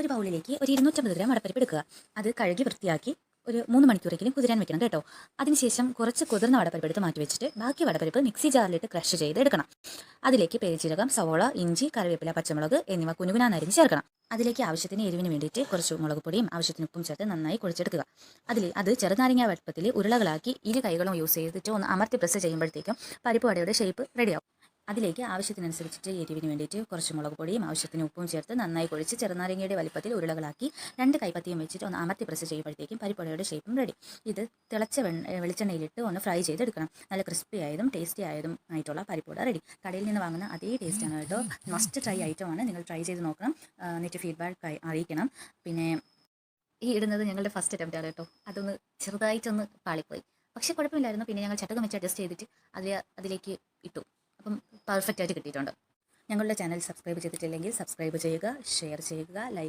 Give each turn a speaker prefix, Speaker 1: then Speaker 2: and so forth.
Speaker 1: ഒരു ബൗളിലേക്ക് ഒരു ഇരുന്നൂറ്റമ്പത് ഗ്രാം വടപ്പരിപ്പ് എടുക്കുക. അത് കഴുകി വൃത്തിയാക്കി ഒരു മൂന്ന് മണിക്കൂറെങ്കിലും കുതിരാൻ വെക്കണം കേട്ടോ. അതിനുശേഷം കുറച്ച് കുതിർന്ന വടപ്പരിപ്പ് എടുത്ത് മാറ്റി വെച്ചിട്ട് ബാക്കി വടപ്പരിപ്പ് മിക്സി ജാറിലിട്ട് ക്രഷ് ചെയ്ത് എടുക്കണം. അതിലേക്ക് പെരിചീരകം സവോള ഇഞ്ചി കറിവേപ്പില പച്ചമുളക് എന്നിവ കുനുകുനാൻ അരിഞ്ഞ് ചേർക്കണം. അതിലേക്ക് ആവശ്യത്തിന് എരിവിന് വേണ്ടിയിട്ട് കുറച്ച് മുളക് പൊടിയും ആവശ്യത്തിന് ഉപ്പും ചേർത്ത് നന്നായി കുഴിച്ചെടുക്കുക. അതിൽ അത് ചെറുനാരങ്ങ വട്ടത്തിൽ ഉരുളകളാക്കി ഇരു കൈകളും യൂസ് ചെയ്തിട്ട് ഒന്ന് അമർത്തി പ്രസ് ചെയ്യുമ്പോഴത്തേക്കും പരിപ്പ് വടയുടെ ഷേപ്പ് റെഡിയാവും അതിലേക്ക് ആവശ്യത്തിനനുസരിച്ചിട്ട് എരിവിന് വേണ്ടിയിട്ട് കുറച്ച് മുളക് പൊടിയും ആവശ്യത്തിന് ഉപ്പും ചേർത്ത് നന്നായി കുഴിച്ച് ചെറുനാരങ്ങയുടെ വലിപ്പത്തിൽ ഉരുളകളാക്കി രണ്ട് കൈപ്പത്തിയും വെച്ചിട്ട് ഒന്ന് അമർത്തി പ്രസ് ചെയ്യുമ്പോഴത്തേക്കും പരിപ്പുടയുടെ ഷേപ്പും റെഡി ഇത് തിളച്ച വെളിച്ചെണ്ണയിലിട്ട് ഒന്ന് ഫ്രൈ ചെയ്തെടുക്കണം. നല്ല ക്രിസ്പി ആയതും ടേസ്റ്റി ആയതും ആയിട്ടുള്ള പരിപ്പുട റെഡി കടയിൽ നിന്ന് വാങ്ങുന്ന അതേ ടേസ്റ്റാണ് കേട്ടോ. മസ്റ്റ് ട്രൈ ഐറ്റമാണ് നിങ്ങൾ ട്രൈ ചെയ്ത് നോക്കണം. എന്നിട്ട് ഫീഡ്ബാക്ക് അറിയിക്കണം. പിന്നെ ഈ ഇടുന്നത് ഞങ്ങളുടെ ഫസ്റ്റ് അറ്റംപ്റ്റ് ആണ് കേട്ടോ. അതൊന്ന് ചെറുതായിട്ടൊന്ന് പാളിപ്പോയി. പക്ഷേ കുഴപ്പമില്ലായിരുന്നു. പിന്നെ ഞങ്ങൾ ചട്ടകം വെച്ച് അഡ്ജസ്റ്റ് ചെയ്തിട്ട് അതിൽ അതിലേക്ക് ഇട്ടു. പെർഫെക്റ്റ് ആയിട്ട് കിട്ടിയിട്ടുണ്ട്. ഞങ്ങളുടെ ചാനൽ സബ്സ്ക്രൈബ് ചെയ്തിട്ടില്ലെങ്കിൽ സബ്സ്ക്രൈബ് ചെയ്യുക ഷെയർ ചെയ്യുക ലൈക്ക്